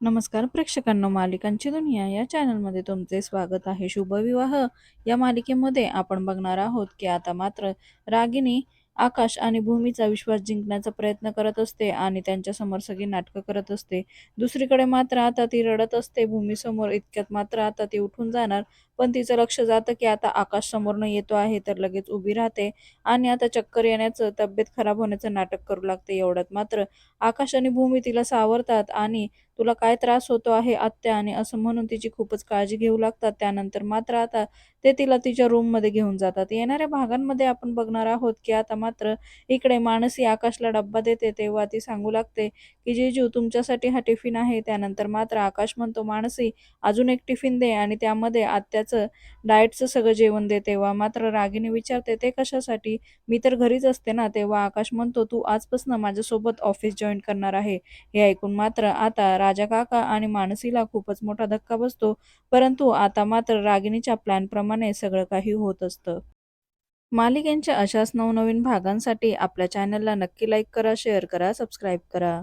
नमस्कार प्रेक्षकांनो मालिकांची दुनिया या चॅनलमध्ये तुमचे स्वागत आहे. शुभविवाह या मालिकेमध्ये आपण बघणार आहोत की आता मात्र रागिनी आकाश आणि भूमीचा विश्वास जिंकण्याचा प्रयत्न करत असते आणि त्यांच्यासमोर सगळी नाटकं करत असते. दुसरीकडे मात्र आता ती रडत असते. भूमीसमोर इतक्यात मात्र आता ती उठून जाणार. पण तिचं लक्ष जातं की आता आकाश समोरनं येतो आहे तर लगेच उभी राहते आणि आता चक्कर येण्याचं तब्येत खराब होण्याचं नाटक करू लागते. एवढ्यात मात्र आकाश आणि भूमी तिला सावरतात आणि तुला काय त्रास होतो आहे आत्या? आणि असं म्हणून तिची खूपच काळजी घेऊ लागतात. त्यानंतर मात्र आता ते तिला तिच्या रूममध्ये घेऊन जातात. येणाऱ्या भागांमध्ये आपण बघणार आहोत की आता मात्र इकडे मानसी आकाशला डब्बा देते. तेव्हा ती सांगू लागते की जीजू तुमच्यासाठी हा टिफिन आहे. त्यानंतर मात्र आकाश म्हणतो मानसी अजून एक टिफिन दे. आणि त्यामध्ये आत्याचं डाएटचं सगळं जेवण दे तेव्हा मात्र रागिनी विचारते ते कशासाठी? मी तर घरीच असते ना. तेव्हा आकाश म्हणतो तू आजपासून माझ्यासोबत ऑफिस जॉईन करणार आहे. हे ऐकून मात्र आता राजा काका आणि मानसीला खूपच मोठा धक्का बसतो परंतु आता मात्र रागिणीच्या प्लॅनप्रमाणे सगळं काही होत असतं. मालिकेंच्या अशाच नवनवीन भागांसाठी आपल्या चॅनलला नक्की लाईक करा शेअर करा सबस्क्राईब करा.